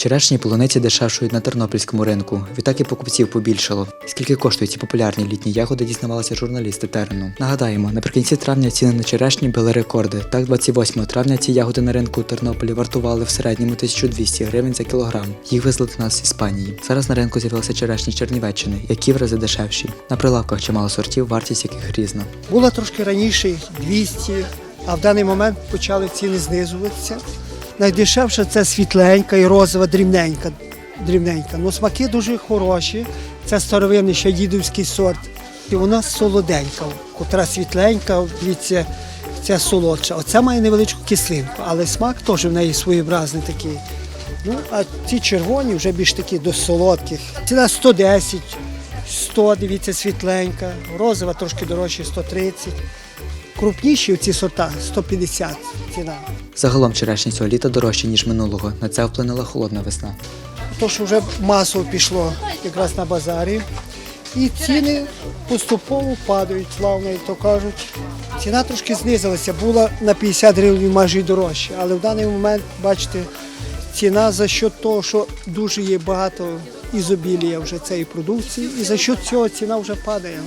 Черешні полуниці дешевшують на тернопільському ринку. Відтак і покупців побільшало. Скільки коштують ці популярні літні ягоди, дізнавалися журналісти терену. Нагадаємо, наприкінці травня ціни на черешні били рекорди. Так, 28 травня ці ягоди на ринку у Тернополі вартували в середньому 1200 гривень за кілограм. Їх везли до нас з Іспанії. Зараз на ринку з'явилися черешні Чернівеччини, які в рази дешевші. На прилавках чимало сортів, вартість яких різна. Була трошки раніше 200, а в даний момент почали ціни знизуватися. Найдешевша це світленька і розова дрібненька. дрібненька. Ну, смаки дуже хороші. Це старовинний ще дідовський сорт. І вона солоденька, котра світленька, дивіться, це солодша. Оця має невеличку кислинку, але смак теж в неї своєобразний такий. Ну, а ці червоні вже більш такі до солодких. Ціна 110, 100, дивіться, світленька, розова трошки дорожче 130. Крупніші ці сорта 150 ціна. Загалом черешні цього літа дорожчі, ніж минулого. На це вплинула холодна весна. То, що вже масово пішло якраз на базарі. І ціни поступово падають, плавно, як то кажуть. Ціна трошки знизилася, була на 50 гривень майже дорожче. Але в даний момент, бачите, ціна за счет того, що дуже є багато ізобілія вже цієї продукції, і за счет цього ціна вже падає.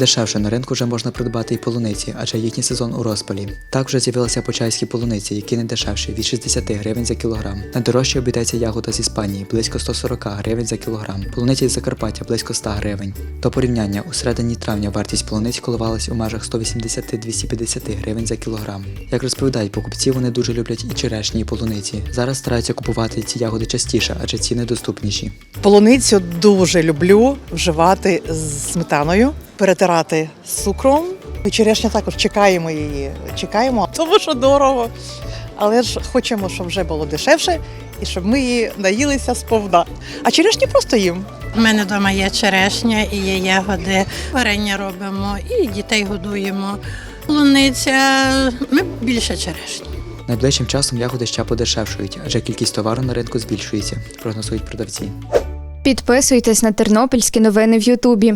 Дешевше на ринку вже можна придбати і полуниці, адже їхній сезон у розпалі. Так вже з'явилися почайські полуниці, які не дешевші від 60 гривень за кілограм. Найдорожче обійдеться ягода з Іспанії близько 140 гривень за кілограм. Полуниці з Закарпаття близько 100 гривень. До порівняння у середині травня вартість полуниць коливалась у межах 180-250 гривень за кілограм. Як розповідають покупці, вони дуже люблять і черешні, і полуниці. Зараз стараються купувати ці ягоди частіше, адже ціни доступніші. Полуницю дуже люблю вживати з сметаною, перетирати з цукром. Черешня також чекаємо її. Чекаємо, тому що дорого. Але ж хочемо, щоб вже було дешевше і щоб ми її наїлися сповна. А черешню просто їм. У мене вдома є черешня і є ягоди. Варення робимо і дітей годуємо. Луниця. Ми більше черешні. Найближчим часом ягоди ще подешевшують, адже кількість товару на ринку збільшується, прогнозують продавці. Підписуйтесь на тернопільські новини в Ютубі.